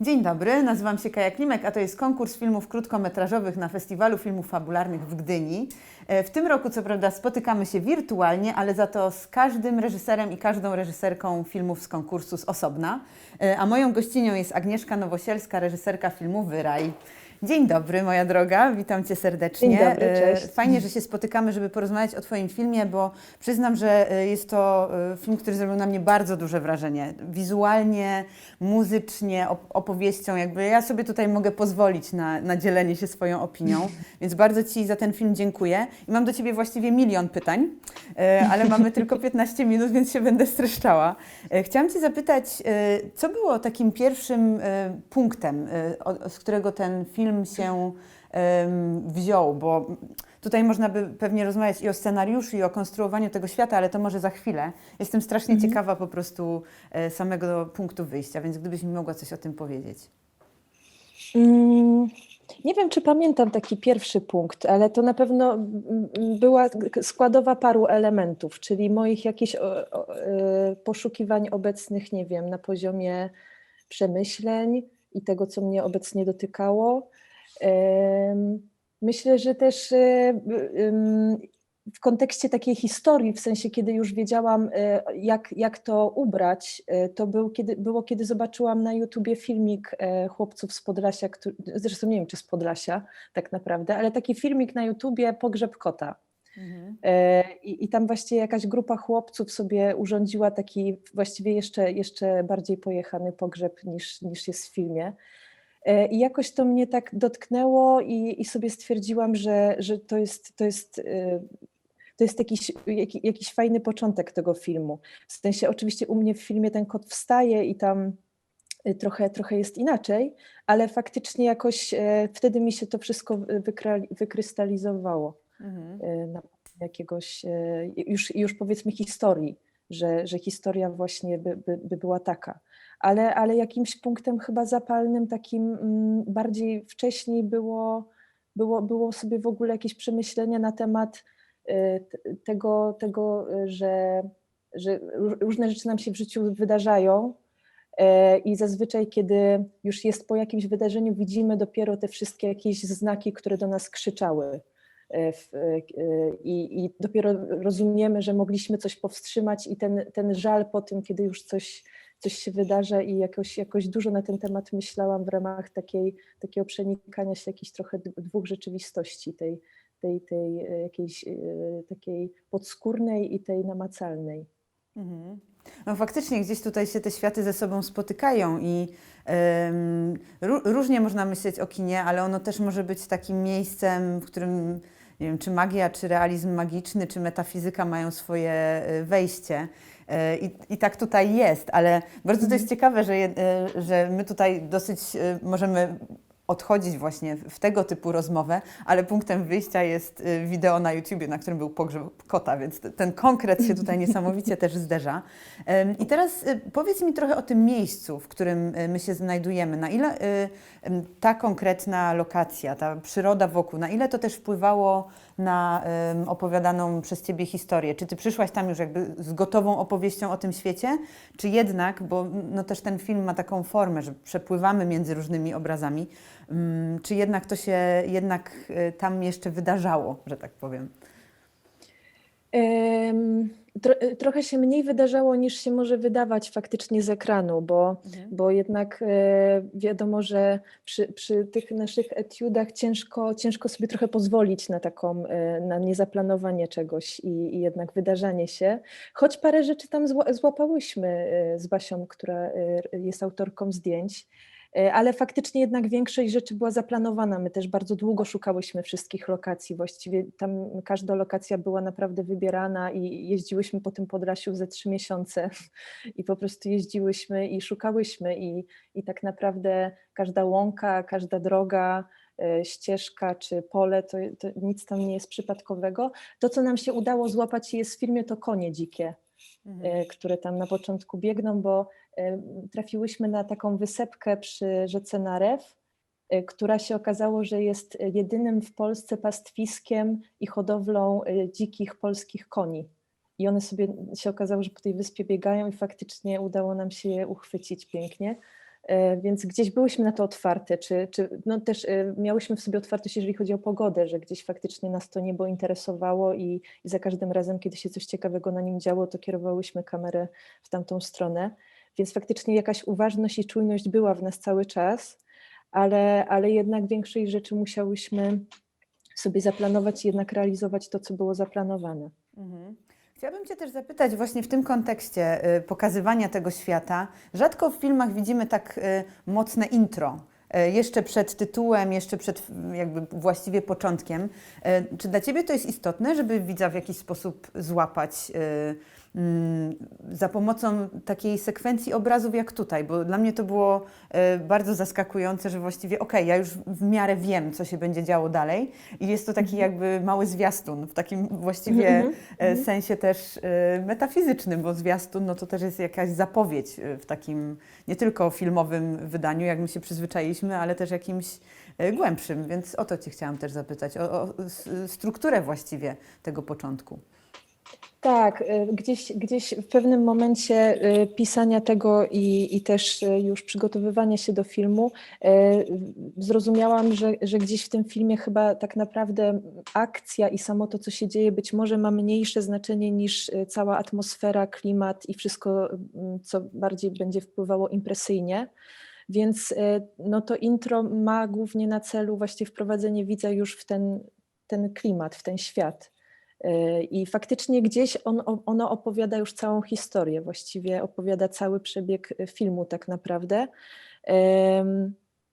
Dzień dobry, nazywam się Kaja Klimek, a to jest konkurs filmów krótkometrażowych na Festiwalu Filmów Fabularnych w Gdyni. E, W tym roku, co prawda, spotykamy się wirtualnie, ale za to z każdym reżyserem i każdą reżyserką filmów z konkursu z osobna. E, A moją gościnią jest Agnieszka Nowosielska, reżyserka filmu Wyraj. Dzień dobry, moja droga, witam Cię serdecznie. Dzień dobry, E, cześć. Fajnie, że się spotykamy, żeby porozmawiać o Twoim filmie, bo przyznam, że e, jest to e, film, który zrobił na mnie bardzo duże wrażenie. Wizualnie, muzycznie, op- opowieścią, jakby ja sobie tutaj mogę pozwolić na, na dzielenie się swoją opinią, więc bardzo Ci za ten film dziękuję. I mam do Ciebie właściwie milion pytań, ale mamy tylko 15 minut, więc się będę streszczała. Chciałam Cię zapytać, co było takim pierwszym punktem, z którego ten film się wziął, bo tutaj można by pewnie rozmawiać i o scenariuszu, i o konstruowaniu tego świata, ale to może za chwilę. Jestem strasznie ciekawa po prostu e, samego punktu wyjścia, więc gdybyś mi mogła coś o tym powiedzieć. Mm, Nie wiem, czy pamiętam taki pierwszy punkt, ale to na pewno była składowa paru elementów, czyli moich jakichś e, poszukiwań obecnych, nie wiem, na poziomie przemyśleń i tego, co mnie obecnie dotykało. Myślę, że też e, w kontekście takiej historii, w sensie kiedy już wiedziałam, e, jak, jak to ubrać, e, to był, kiedy, było kiedy zobaczyłam na YouTubie filmik chłopców z Podlasia, który, zresztą nie wiem, czy z Podlasia tak naprawdę, ale taki filmik na YouTubie Pogrzeb kota. E, I, I tam właściwie jakaś grupa chłopców sobie urządziła taki właściwie jeszcze, jeszcze bardziej pojechany pogrzeb niż, niż jest w filmie. E, I jakoś to mnie tak dotknęło i, i sobie stwierdziłam, że, że to jest, to jest, e, to jest jakiś, jaki, jakiś fajny początek tego filmu. W sensie oczywiście u mnie w filmie ten kot wstaje i tam y, trochę, trochę jest inaczej, ale faktycznie jakoś e, wtedy mi się to wszystko wykrystalizowało Mhm. e, na jakiegoś e, już, już powiedzmy historii, że, że historia właśnie by, by, by była taka. Ale, ale jakimś punktem chyba zapalnym, takim mm, bardziej wcześniej było, było, było sobie w ogóle jakieś przemyślenia na temat t- tego, tego e, że, że ró- różne rzeczy nam się w życiu wydarzają. e, I zazwyczaj, kiedy już jest po jakimś wydarzeniu, widzimy dopiero te wszystkie jakieś znaki, które do nas krzyczały i, i dopiero rozumiemy, że mogliśmy coś powstrzymać i ten, ten żal po tym, kiedy już coś, coś się wydarza i jakoś, jakoś dużo na ten temat myślałam w ramach takiej, takiego przenikania się jakichś trochę dwóch rzeczywistości, tej, tej, tej e, jakiejś e, takiej podskórnej i tej namacalnej. Mhm. No faktycznie gdzieś tutaj się te światy ze sobą spotykają i ró- różnie można myśleć o kinie, ale ono też może być takim miejscem, w którym nie wiem, czy magia, czy realizm magiczny, czy metafizyka mają swoje e, wejście. E, I, I tak tutaj jest, ale bardzo to jest ciekawe, że, e, że my tutaj dosyć e, możemy odchodzić właśnie w tego typu rozmowę, ale punktem wyjścia jest y, wideo na YouTubie, na którym był pogrzeb kota, więc ten konkret się tutaj niesamowicie też zderza. I teraz powiedz mi trochę o tym miejscu, w którym my się znajdujemy. Na ile ta konkretna lokacja, ta przyroda wokół, na ile to też wpływało na em, opowiadaną przez Ciebie historię? Czy Ty przyszłaś tam już jakby z gotową opowieścią o tym świecie, czy jednak, bo no też ten film ma taką formę, że przepływamy między różnymi obrazami, Mm, czy jednak to się jednak y, tam jeszcze wydarzało, że tak powiem? Tro, trochę się mniej wydarzało niż się może wydawać faktycznie z ekranu, bo, bo jednak e, wiadomo, że przy, przy tych naszych etiudach ciężko, ciężko sobie trochę pozwolić na taką, e, na niezaplanowanie czegoś i, i jednak wydarzanie się. Choć parę rzeczy tam zła, złapałyśmy e, z Basią, która e, jest autorką zdjęć. E, Ale faktycznie jednak większość rzeczy była zaplanowana. My też bardzo długo szukałyśmy wszystkich lokacji. Właściwie tam każda lokacja była naprawdę wybierana i jeździłyśmy po tym Podlasiu ze trzy miesiące i po prostu jeździłyśmy i szukałyśmy i, i tak naprawdę każda łąka, każda droga, e, ścieżka czy pole, to, to nic tam nie jest przypadkowego. To, co nam się udało złapać jest w filmie, to konie dzikie e, które tam na początku biegną, bo e, trafiłyśmy na taką wysepkę przy rzece Narew, e, która się okazało, że jest jedynym w Polsce pastwiskiem i hodowlą dzikich polskich koni. I one sobie się okazało, że po tej wyspie biegają i faktycznie udało nam się je uchwycić pięknie. E, Więc gdzieś byłyśmy na to otwarte, czy, czy no też e, miałyśmy w sobie otwartość, jeżeli chodzi o pogodę, że gdzieś faktycznie nas to niebo interesowało i, i za każdym razem, kiedy się coś ciekawego na nim działo, to kierowałyśmy kamerę w tamtą stronę. Więc faktycznie jakaś uważność i czujność była w nas cały czas, ale, ale jednak większej rzeczy musiałyśmy sobie zaplanować i jednak realizować to, co było zaplanowane. Mhm. Chciałabym Cię też zapytać właśnie w tym kontekście y, pokazywania tego świata. Rzadko w filmach widzimy tak y, mocne intro. y, Jeszcze przed tytułem, jeszcze przed jakby właściwie początkiem. Czy dla Ciebie to jest istotne, żeby widza w jakiś sposób złapać za pomocą takiej sekwencji obrazów jak tutaj? Bo dla mnie to było y, bardzo zaskakujące, że właściwie okej, ja już w miarę wiem, co się będzie działo dalej i jest to taki jakby mały zwiastun, w takim właściwie Mhm, e, sensie też e, metafizycznym, bo zwiastun no to też jest jakaś zapowiedź e, w takim nie tylko filmowym wydaniu, jak my się przyzwyczailiśmy, ale też jakimś e, głębszym, więc o to Cię chciałam też zapytać, o, o strukturę właściwie tego początku. Tak, y, gdzieś, gdzieś w pewnym momencie y, pisania tego i, i też y, już przygotowywania się do filmu, zrozumiałam, że, że gdzieś w tym filmie chyba tak naprawdę akcja i samo to, co się dzieje, być może ma mniejsze znaczenie niż cała atmosfera, klimat i wszystko, y, co bardziej będzie wpływało impresyjnie. Więc no to intro ma głównie na celu właśnie wprowadzenie widza już w ten, ten klimat, w ten świat. I faktycznie gdzieś on, ono opowiada już całą historię, właściwie opowiada cały przebieg y, filmu tak naprawdę.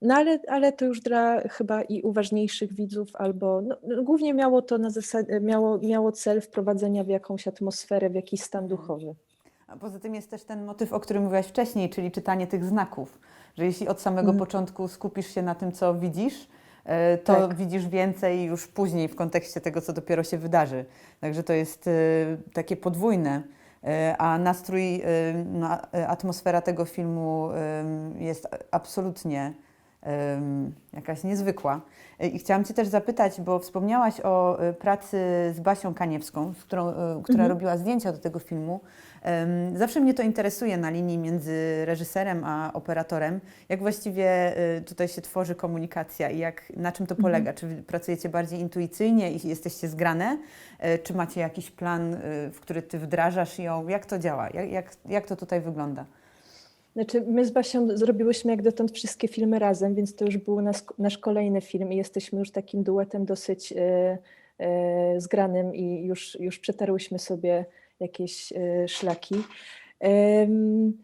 No ale, ale to już dla chyba i uważniejszych widzów, albo no, no, głównie miało to na zasadzie, miało, miało cel wprowadzenia w jakąś atmosferę, w jakiś stan duchowy. A poza tym jest też ten motyw, o którym mówiłaś wcześniej, czyli czytanie tych znaków, że jeśli od samego Mhm. początku skupisz się na tym, co widzisz, e, to Tak. widzisz więcej już później w kontekście tego, co dopiero się wydarzy. Także to jest e, takie podwójne. E, A nastrój, e, no, e, atmosfera tego filmu jest absolutnie jakaś niezwykła. E, I chciałam Cię też zapytać, bo wspomniałaś o e, pracy z Basią Kaniewską, z którą, e, która Mhm. robiła zdjęcia do tego filmu. Zawsze mnie to interesuje na linii między reżyserem a operatorem, jak właściwie y, tutaj się tworzy komunikacja i jak, na czym to Mhm. polega? Czy wy pracujecie bardziej intuicyjnie i jesteście zgrane? Y, Czy macie jakiś plan, y, w który ty wdrażasz ją? Jak to działa? Jak, jak, jak to tutaj wygląda? Znaczy, my z Basią zrobiłyśmy jak dotąd wszystkie filmy razem, więc to już był nasz, nasz kolejny film i jesteśmy już takim duetem dosyć e, e, zgranym i już, już przetarłyśmy sobie jakieś e, szlaki.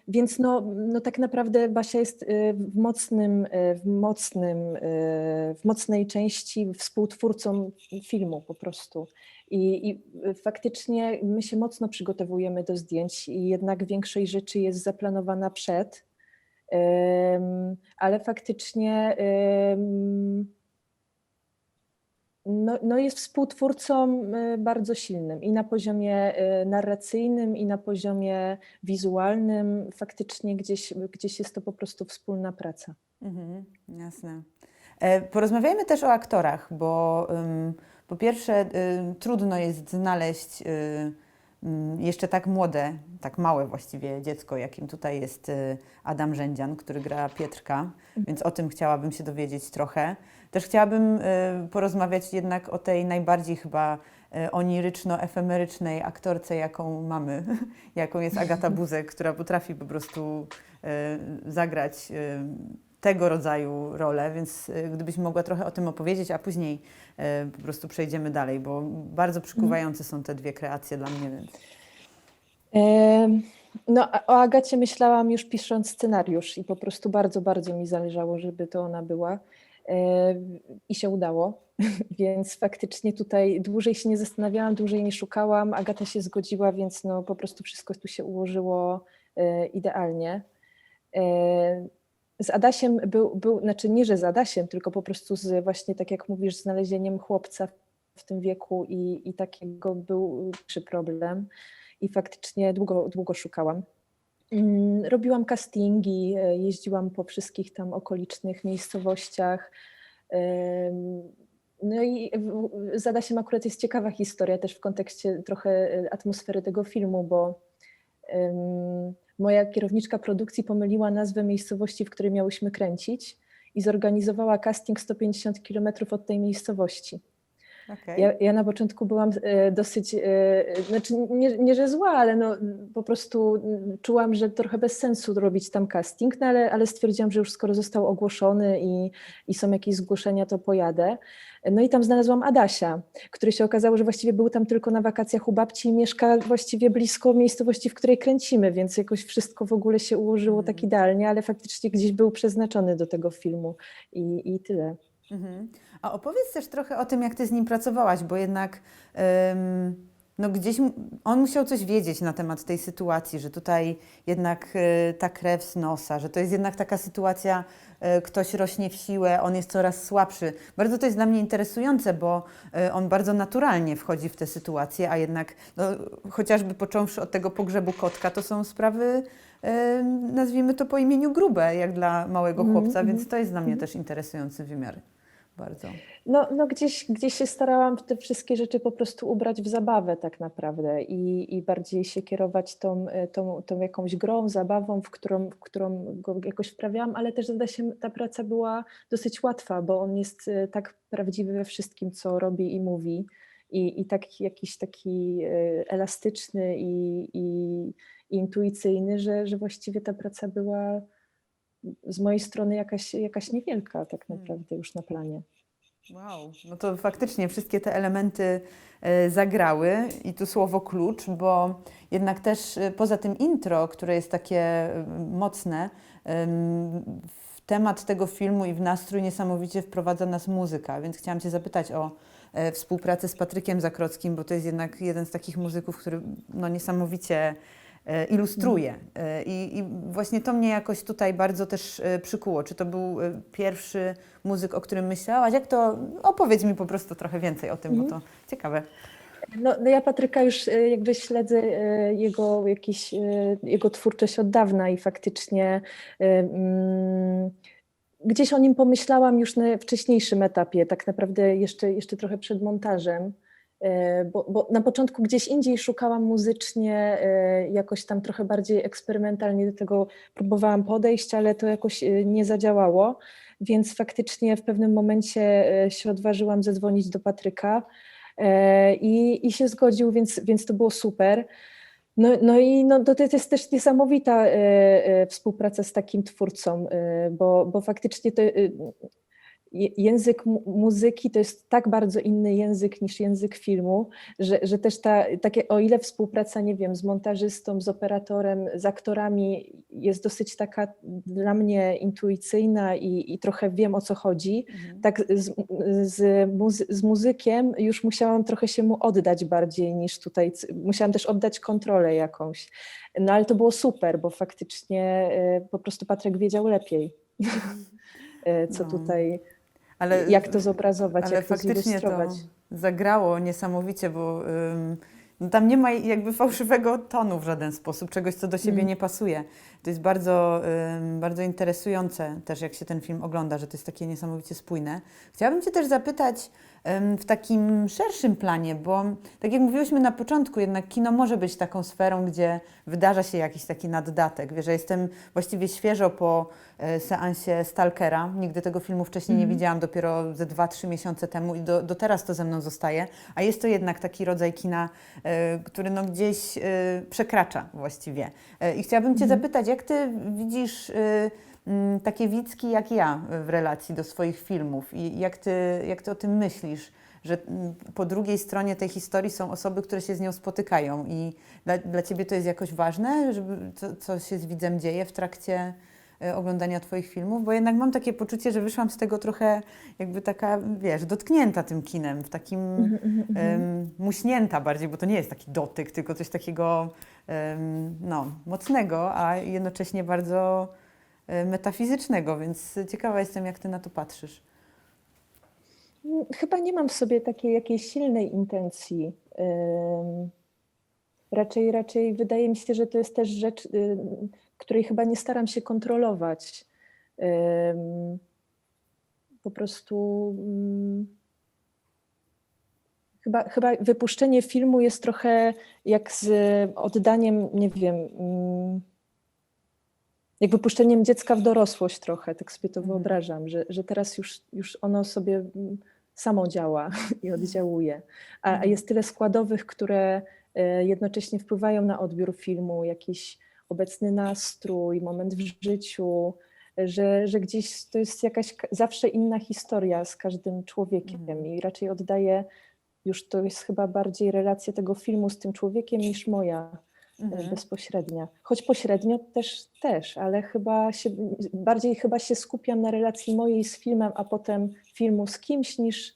Więc no, no tak naprawdę Basia jest e, w mocnym, e, w mocnym, w mocnej części współtwórcą filmu po prostu. I, I faktycznie my się mocno przygotowujemy do zdjęć i jednak większość rzeczy jest zaplanowana przed, ale faktycznie no, no jest współtwórcą e, bardzo silnym i na poziomie e, narracyjnym, i na poziomie wizualnym. Faktycznie gdzieś, gdzieś jest to po prostu wspólna praca. Mhm, jasne. E, Porozmawiajmy też o aktorach, bo po pierwsze ym, trudno jest znaleźć y, jeszcze tak młode, tak małe właściwie dziecko, jakim tutaj jest y, Adam Rzędzian, który gra Pietrka, więc o tym chciałabym się dowiedzieć trochę. Też chciałabym y, porozmawiać jednak o tej najbardziej chyba y, oniryczno-efemerycznej aktorce, jaką mamy, jaką jest Agata Buzek, która potrafi po prostu zagrać tego rodzaju rolę, więc y, gdybyś mogła trochę o tym opowiedzieć, a później y, po prostu przejdziemy dalej, bo bardzo przykuwające są te dwie kreacje dla mnie. Więc. No, o Agacie myślałam już pisząc scenariusz i po prostu bardzo, bardzo mi zależało, żeby to ona była. I się udało, więc faktycznie tutaj dłużej się nie zastanawiałam, dłużej nie szukałam. Agata się zgodziła, więc no po prostu wszystko tu się ułożyło e, idealnie. Z Adasiem był, był, znaczy nie, że z Adasiem, tylko po prostu z właśnie, tak jak mówisz, znalezieniem chłopca w tym wieku i, i takiego był przy problem i faktycznie długo, długo szukałam. Mm, Robiłam castingi, e, jeździłam po wszystkich tam okolicznych miejscowościach. No i z Adasiem akurat jest ciekawa historia też w kontekście trochę e, atmosfery tego filmu, bo moja kierowniczka produkcji pomyliła nazwę miejscowości, w której miałyśmy kręcić i zorganizowała casting 150 km od tej miejscowości. Okej. Ja, ja na początku byłam e, dosyć, e, znaczy nie, nie, że zła, ale no, po prostu mm, czułam, że trochę bez sensu robić tam casting, no ale, ale stwierdziłam, że już skoro został ogłoszony i, i są jakieś zgłoszenia, to pojadę. No i tam znalazłam Adasia, który się okazało, że właściwie był tam tylko na wakacjach u babci i mieszka właściwie blisko miejscowości, w której kręcimy, więc jakoś wszystko w ogóle się ułożyło tak Mm. idealnie, ale faktycznie gdzieś był przeznaczony do tego filmu i, i tyle. Mhm. A opowiedz też trochę o tym, jak ty z nim pracowałaś, bo jednak em, no gdzieś on musiał coś wiedzieć na temat tej sytuacji, że tutaj jednak e, ta krew z nosa, że to jest jednak taka sytuacja, e, ktoś rośnie w siłę, on jest coraz słabszy. Bardzo to jest dla mnie interesujące, bo e, on bardzo naturalnie wchodzi w te sytuacje, a jednak no, chociażby począwszy od tego pogrzebu kotka, to są sprawy, nazwijmy to po imieniu grube, jak dla małego Mhm, chłopca, mhm. więc to jest dla mnie też interesujący wymiar. Bardzo. No, no gdzieś, gdzieś się starałam te wszystkie rzeczy po prostu ubrać w zabawę tak naprawdę i, i bardziej się kierować tą, e, tą, tą jakąś grą, zabawą, w którą, w którą go jakoś wprawiałam, ale też zda się, ta praca była dosyć łatwa, bo on jest e, tak prawdziwy we wszystkim, co robi i mówi i, i tak jakiś taki e, elastyczny i, i, i intuicyjny, że, że właściwie ta praca była z mojej strony jakaś, jakaś niewielka tak Mm. naprawdę już na planie. Wow, no to faktycznie wszystkie te elementy e, zagrały i tu słowo klucz, bo jednak też e, poza tym intro, które jest takie e, mocne, w temat tego filmu i w nastrój niesamowicie wprowadza nas muzyka, więc chciałam Cię zapytać o współpracę z Patrykiem Zakrockim, bo to jest jednak jeden z takich muzyków, który no, niesamowicie ilustruje. E, I, I właśnie to mnie jakoś tutaj bardzo też e, przykuło. Czy to był e, pierwszy muzyk, o którym myślałaś? Jak to? Opowiedz mi po prostu trochę więcej o tym, bo to ciekawe. No, no ja Patryka już e, jakby śledzę e, jego, jakiś, e, jego twórczość od dawna i faktycznie e, mm, gdzieś o nim pomyślałam już na wcześniejszym etapie, tak naprawdę jeszcze, jeszcze trochę przed montażem. E, Bo, bo na początku gdzieś indziej szukałam muzycznie, e, jakoś tam trochę bardziej eksperymentalnie do tego próbowałam podejść, ale to jakoś e, nie zadziałało, więc faktycznie w pewnym momencie się odważyłam zadzwonić do Patryka. I, i się zgodził, więc, więc to było super. No, no i no, to, jest też niesamowita współpraca z takim twórcą, bo, bo faktycznie to, język mu- muzyki to jest tak bardzo inny język niż język filmu, że, że też ta, takie, o ile współpraca, nie wiem, z montażystą, z operatorem, z aktorami jest dosyć taka dla mnie intuicyjna i, i trochę wiem o co chodzi, tak z, z, muzy- z muzykiem już musiałam trochę się mu oddać bardziej niż tutaj. Musiałam też oddać kontrolę jakąś. No ale to było super, bo faktycznie e, po prostu Patryk wiedział lepiej, e, co No. tutaj, Ale, jak to zobrazować, ale jak to faktycznie to zilustrować. zagrało niesamowicie, bo ym, no tam nie ma jakby fałszywego tonu w żaden sposób, czegoś, co do siebie Mm. nie pasuje. To jest bardzo, ym, bardzo interesujące też, jak się ten film ogląda, że to jest takie niesamowicie spójne. Chciałabym Cię też zapytać w takim szerszym planie, bo tak jak mówiłyśmy na początku, jednak kino może być taką sferą, gdzie wydarza się jakiś taki naddatek. Wiesz, że jestem właściwie świeżo po e, seansie Stalkera. Nigdy tego filmu wcześniej nie Mhm. widziałam, dopiero ze 2-3 miesiące temu i do, do teraz to ze mną zostaje. A jest to jednak taki rodzaj kina, e, który no gdzieś e, przekracza właściwie. I chciałabym Cię Mhm. zapytać, jak Ty widzisz takie widzki jak ja w relacji do swoich filmów. I jak Ty, jak ty o tym myślisz? Że m, po drugiej stronie tej historii są osoby, które się z nią spotykają. I dla, dla Ciebie to jest jakoś ważne, żeby co, co się z widzem dzieje w trakcie e, oglądania Twoich filmów, bo jednak mam takie poczucie, że wyszłam z tego trochę jakby taka, wiesz, dotknięta tym kinem, w takim em, muśnięta bardziej, bo to nie jest taki dotyk, tylko coś takiego em, no, mocnego, a jednocześnie bardzo metafizycznego, więc ciekawa jestem, jak Ty na to patrzysz. Chyba nie mam w sobie takiej jakiejś silnej intencji. Raczej, raczej wydaje mi się, że to jest też rzecz, ym, której chyba nie staram się kontrolować. Po prostu ym, chyba, chyba wypuszczenie filmu jest trochę jak z oddaniem, nie wiem, ym, jak wypuszczeniem dziecka w dorosłość trochę, tak sobie to Mhm. wyobrażam, że, że teraz już, już ono sobie mm, samo działa i oddziałuje. A, a Mhm. jest tyle składowych, które e, jednocześnie wpływają na odbiór filmu, jakiś obecny nastrój, moment w życiu, że, że gdzieś to jest jakaś ka- zawsze inna historia z każdym człowiekiem Mhm. i raczej oddaję, już to jest chyba bardziej relacja tego filmu z tym człowiekiem niż moja Mhm. bezpośrednia. Choć pośrednio też, też, ale chyba się, bardziej chyba się skupiam na relacji mojej z filmem, a potem filmu z kimś niż,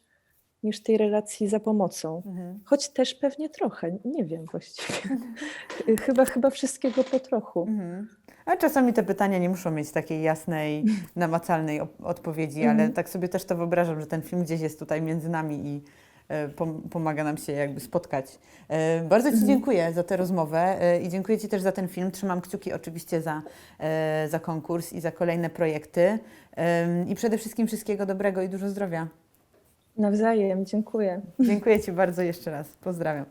niż tej relacji za pomocą. Mhm. Choć też pewnie trochę, nie wiem właściwie. chyba, chyba wszystkiego po trochu. Mhm. A czasami te pytania nie muszą mieć takiej jasnej, namacalnej odpowiedzi, ale Mhm. tak sobie też to wyobrażam, że ten film gdzieś jest tutaj między nami i pomaga nam się jakby spotkać. E, Bardzo Ci Mhm. dziękuję za tę rozmowę e, i dziękuję Ci też za ten film. Trzymam kciuki oczywiście za, e, za konkurs i za kolejne projekty. I przede wszystkim wszystkiego dobrego i dużo zdrowia. Nawzajem, dziękuję. Dziękuję Ci bardzo jeszcze raz. Pozdrawiam.